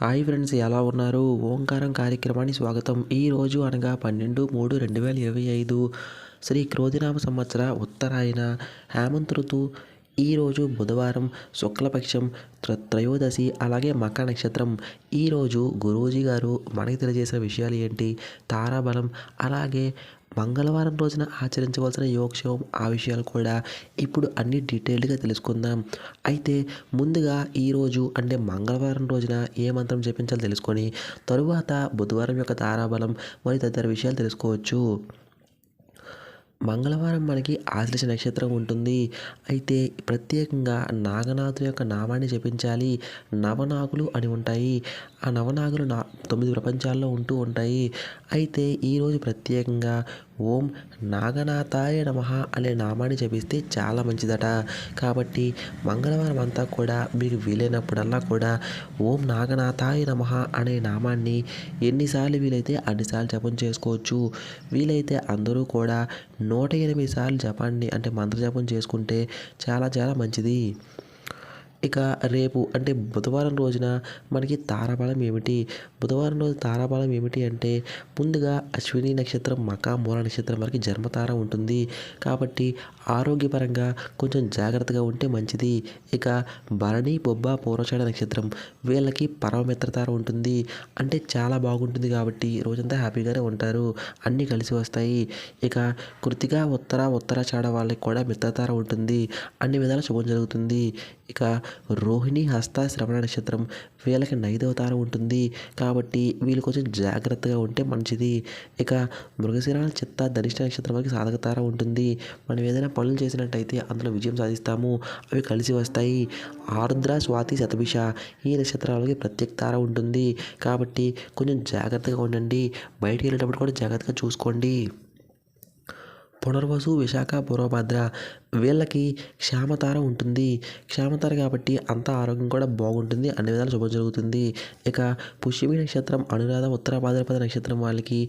Hi friends ఎలా ఉన్నారు? ఓంకారం కార్యక్రమానికి స్వాగతం. ఈరోజు అనగా పన్నెండు మూడు రెండు వేల ఇరవై ఐదు శ్రీ క్రోధినామ సంవత్సర ఉత్తరాయణ. హేమంత్ ఋతు ఈరోజు బుధవారం శుక్లపక్షం త్ర త్రయోదశి అలాగే మక నక్షత్రం. ఈరోజు గురూజీ గారు మనకి తెలియజేసిన విషయాలు ఏంటి? తారాబలం అలాగే మంగళవారం రోజున ఆచరించవలసిన యోగక్షేమం ఆ విషయాలు కూడా ఇప్పుడు అన్ని డీటెయిల్డ్గా తెలుసుకుందాం. అయితే ముందుగా ఈరోజు అంటే మంగళవారం రోజున ఏ మంత్రం జపించాలో తెలుసుకొని తరువాత బుధవారం యొక్క తారాబలం మరియు తదితర విషయాలు తెలుసుకోవచ్చు. మంగళవారం మనకి ఆశ్లేష నక్షత్రం ఉంటుంది. అయితే ప్రత్యేకంగా నాగనాథుని యొక్క నామాన్ని జపించాలి. నవనాగులు అని ఉంటాయి. ఆ నవనాగులు నా తొమ్మిది ప్రపంచాల్లో ఉంటూ ఉంటాయి. అయితే ఈరోజు ప్రత్యేకంగా ఓం నాగనాథాయ నమ అనే నామాన్ని జపిస్తే చాలా మంచిదట. కాబట్టి మంగళవారం అంతా కూడా మీకు వీలైనప్పుడల్లా కూడా ఓం నాగనాథాయ నమ అనే నామాన్ని ఎన్నిసార్లు వీలైతే అన్నిసార్లు జపం చేసుకోవచ్చు. వీలైతే అందరూ కూడా నూట ఎనిమిది సార్లు జపాన్ని అంటే మంత్ర జపం చేసుకుంటే చాలా చాలా మంచిది. ఇక రేపు అంటే బుధవారం రోజున మనకి తారాబలం ఏమిటి? బుధవారం రోజు తారాబలం ఏమిటి అంటే ముందుగా అశ్విని నక్షత్రం మక మూల నక్షత్రం వరకు జన్మతార ఉంటుంది. కాబట్టి ఆరోగ్యపరంగా కొంచెం జాగ్రత్తగా ఉంటే మంచిది. ఇక భరణి బొబ్బ పూర్వచాడ నక్షత్రం వీళ్ళకి పరమమిత్రతార ఉంటుంది. అంటే చాలా బాగుంటుంది కాబట్టి రోజంతా హ్యాపీగానే ఉంటారు. అన్నీ కలిసి వస్తాయి. ఇక కృతిగా ఉత్తర ఉత్తర చాడ వాళ్ళకి కూడా మిత్రతార ఉంటుంది. అన్ని విధాల శుభం జరుగుతుంది. ఇక రోహిణి హస్త శ్రవణ నక్షత్రం వీళ్ళకి నైదవతార ఉంటుంది. కాబట్టి వీళ్ళు కొంచెం జాగ్రత్తగా ఉంటే మంచిది. ఇక మృగశిర చిత్త ధనిష్ట నక్షత్రం సాధకతారం ఉంటుంది. మనం ఏదైనా పనులు చేసినట్టయితే అందులో విజయం సాధిస్తాము. అవి కలిసి వస్తాయి. ఆర్ద్ర స్వాతి శతభిష ఈ నక్షత్రాలకి ప్రత్యేక తార ఉంటుంది. కాబట్టి కొంచెం జాగ్రత్తగా ఉండండి. బయటికి వెళ్ళేటప్పుడు కూడా జాగ్రత్తగా చూసుకోండి. పునర్వసు విశాఖ పూర్వభద్ర వీళ్ళకి క్షామతార ఉంటుంది. క్షామతార కాబట్టి అంత ఆరోగ్యం కూడా బాగుంటుంది. అన్ని విధాలు శుభం జరుగుతుంది. ఇక పుష్యమి నక్షత్రం అనురాధ ఉత్తర భాద్రపద నక్షత్రం వాళ్ళకి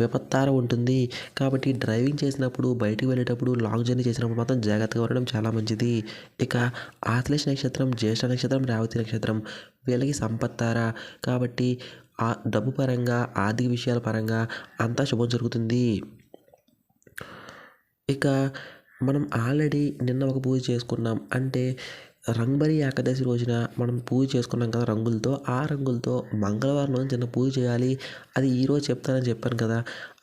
విపత్తార ఉంటుంది. కాబట్టి డ్రైవింగ్ చేసినప్పుడు బయటికి వెళ్ళేటప్పుడు లాంగ్ జర్నీ చేసినప్పుడు మాత్రం జాగ్రత్తగా ఉండడం చాలా మంచిది. ఇక ఆశ్లేష నక్షత్రం జ్యేష్ఠ నక్షత్రం రేవతి నక్షత్రం వీళ్ళకి సంపత్తార. కాబట్టి ఆ డబ్బు పరంగా ఆర్థిక విషయాల పరంగా అంతా శుభం జరుగుతుంది. ఇక మనం ఆల్రెడీ నిన్న ఒక పూజ చేసుకున్నాం. అంటే రంగబరి ఏకాదశి రోజున మనం పూజ చేసుకున్నాం కదా రంగులతో ఆ రంగులతో మంగళవారం రోజు చిన్న పూజ చేయాలి. అది ఈరోజు చెప్తానని చెప్పాను కదా.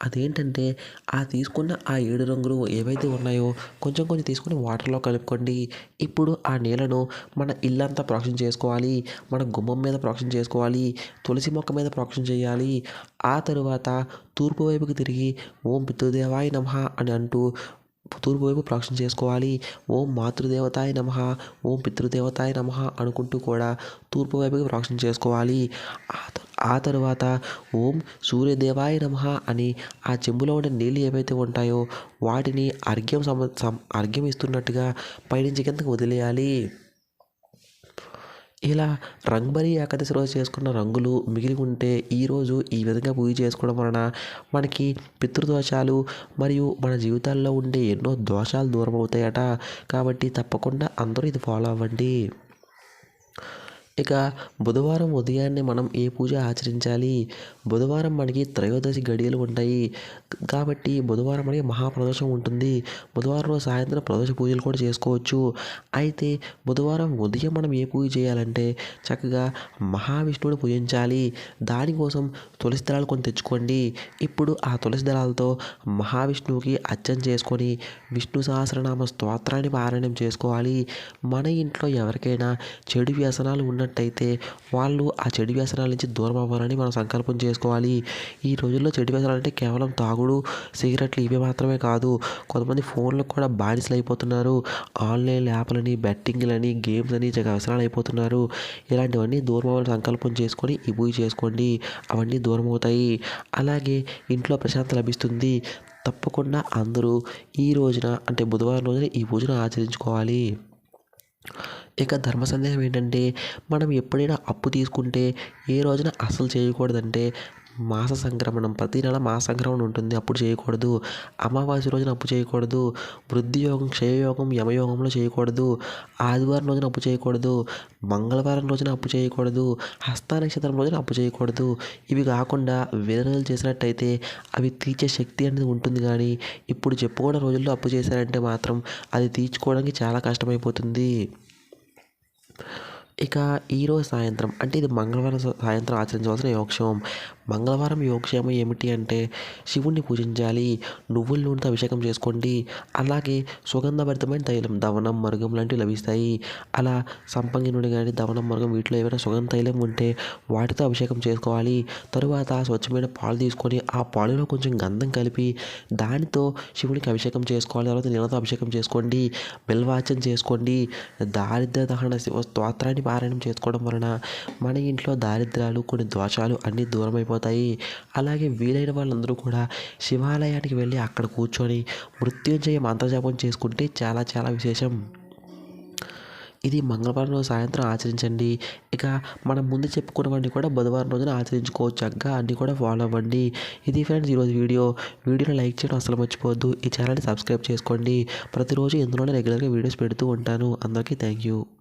అదేంటంటే ఆ తీసుకున్న ఆ ఏడు రంగులు ఏవైతే ఉన్నాయో కొంచెం కొంచెం తీసుకొని వాటర్లో కలుపుకోండి. ఇప్పుడు ఆ నీళ్ళను మన ఇల్లంతా ప్రోక్షణ చేసుకోవాలి. మన గుమ్మం మీద ప్రోక్షణ చేసుకోవాలి. తులసి మొక్క మీద ప్రోక్షణ చేయాలి. ఆ తరువాత తూర్పు వైపుకి తిరిగి ఓం పితృదేవాయ నమ అని అంటూ తూర్పు వైపు ప్రోక్షణ చేసుకోవాలి. ఓం మాతృదేవతాయ నమ ఓం పితృదేవతాయ నమ అనుకుంటూ కూడా తూర్పు వైపుకి ప్రోక్షణ చేసుకోవాలి. ఆ తరువాత ఓం సూర్యదేవాయ నమ అని ఆ చెంబులో ఉండే నీళ్ళు ఏవైతే ఉంటాయో వాటిని అర్ఘ్యం సమ అర్ఘ్యం ఇస్తున్నట్టుగా పైనుంచి కిందకి వదిలేయాలి. ఇలా రంగబరి ఏకాదశి రోజు చేసుకున్న రంగులు మిగిలి ఉంటే ఈరోజు ఈ విధంగా పూజ చేసుకోవడం వలన మనకి పితృదోషాలు మరియు మన జీవితాల్లో ఉండే ఎన్నో దోషాలు దూరం అవుతాయట కాబట్టి తప్పకుండా అందరూ ఇది ఫాలో అవ్వండి. ఇక బుధవారం ఉదయాన్నే మనం ఏ పూజ ఆచరించాలి? బుధవారం మనకి త్రయోదశి గడియలు ఉంటాయి. కాబట్టి బుధవారం మనకి మహాప్రదోషం ఉంటుంది. బుధవారం సాయంత్రం ప్రదోష పూజలు కూడా చేసుకోవచ్చు. అయితే బుధవారం ఉదయం మనం ఏ పూజ చేయాలంటే చక్కగా మహావిష్ణువుని పూజించాలి. దానికోసం తులసి దళాలు కొన్ని తెచ్చుకోండి. ఇప్పుడు ఆ తులసి దళాలతో మహావిష్ణువుకి అర్చన చేసుకొని విష్ణు సహస్రనామ స్తోత్రాన్ని పారాయణం చేసుకోవాలి. మన ఇంట్లో ఎవరికైనా చెడు వ్యసనాలు ఉన్నట్టయితే వాళ్ళు ఆ చెడు వ్యసనాల నుంచి దూరం అవ్వాలని మనం సంకల్పం చేసుకోవాలి. ఈ రోజుల్లో చెడు వ్యసనాలు అంటే కేవలం తాగుడు సిగరెట్లు ఇవి మాత్రమే కాదు కొంతమంది ఫోన్లకు కూడా బానిసలు అయిపోతున్నారు ఆన్లైన్ యాప్లని బెట్టింగ్లని గేమ్స్ అని వ్యసనాలు అయిపోతున్నారు ఇలాంటివన్నీ దూరం అవ్వాలని సంకల్పం చేసుకొని ఈ పూజ చేసుకోండి. అవన్నీ దూరం అవుతాయి అలాగే ఇంట్లో ప్రశాంతత లభిస్తుంది. తప్పకుండా అందరూ ఈ రోజున అంటే బుధవారం రోజున ఈ పూజను ఆచరించుకోవాలి. ఇక ధర్మ సందేహం ఏంటంటే మనం ఎప్పుడైనా అప్పు తీసుకుంటే ఏ రోజున అసలు చేయకూడదంటే మాస సంక్రమణం. ప్రతి నెల మాస సంక్రమణం ఉంటుంది. అప్పుడు చేయకూడదు. అమావాస్య రోజున అప్పు చేయకూడదు. వృద్ధి యోగం క్షయయోగం యమయోగంలో చేయకూడదు. ఆదివారం రోజున అప్పు చేయకూడదు. మంగళవారం రోజున అప్పు చేయకూడదు. హస్త నక్షత్రం రోజున అప్పు చేయకూడదు. ఇవి కాకుండా వేరే రోజులు చేసినట్టయితే అవి తీర్చే శక్తి అనేది ఉంటుంది కానీ ఇప్పుడు చెప్పుకున్న రోజుల్లో అప్పు చేశారంటే మాత్రం అది తీర్చుకోవడానికి చాలా కష్టమైపోతుంది. ఇక ఈరోజు సాయంత్రం. అంటే ఇది మంగళవారం సాయంత్రం ఆచరించవలసిన యోగక్షేమం. మంగళవారం యోగక్షేమం ఏమిటి అంటే శివుణ్ణి పూజించాలి నువ్వుల నూనెతో అభిషేకం చేసుకోండి. అలాగే సుగంధభరితమైన తైలం దవనం మరుగం లాంటివి లభిస్తాయి. అలా సంపంగి నూనె కానీ దవనం మరుగం వీటిలో ఏమైనా సుగంధ తైలం ఉంటే వాటితో అభిషేకం చేసుకోవాలి. తరువాత స్వచ్ఛమైన పాలు తీసుకొని ఆ పాలులో కొంచెం గంధం కలిపి దానితో శివునికి అభిషేకం చేసుకోవాలి. తర్వాత నీళ్ళతో అభిషేకం చేసుకోండి. బిల్వాచం చేసుకోండి. దారిద్ర దహన శివ స్తోత్రాన్ని పారాయణం చేసుకోవడం వలన మన ఇంట్లో దారిద్రాలు కొన్ని దోషాలు అన్నీ దూరం అయిపోతాయి అలాగే వీలైన వాళ్ళందరూ కూడా శివాలయానికి వెళ్ళి అక్కడ కూర్చొని మృత్యుంజయ మంత్రజాపం చేసుకుంటే చాలా చాలా విశేషం. ఇది మంగళవారం రోజు సాయంత్రం ఆచరించండి. ఇక మనం ముందు చెప్పుకున్నవన్నీ కూడా బుధవారం రోజున ఆచరించుకోవచ్చు. చక్కగా అన్నీ కూడా ఫాలో అవ్వండి. ఇది ఫ్రెండ్స్ ఈరోజు వీడియో. వీడియోని లైక్ చేయడం అసలు మర్చిపోవద్దు. ఈ ఛానల్ని సబ్స్క్రైబ్ చేసుకోండి. ప్రతిరోజు ఇందులోనే రెగ్యులర్గా వీడియోస్ పెడుతూ ఉంటాను. అందరికీ థ్యాంక్ యూ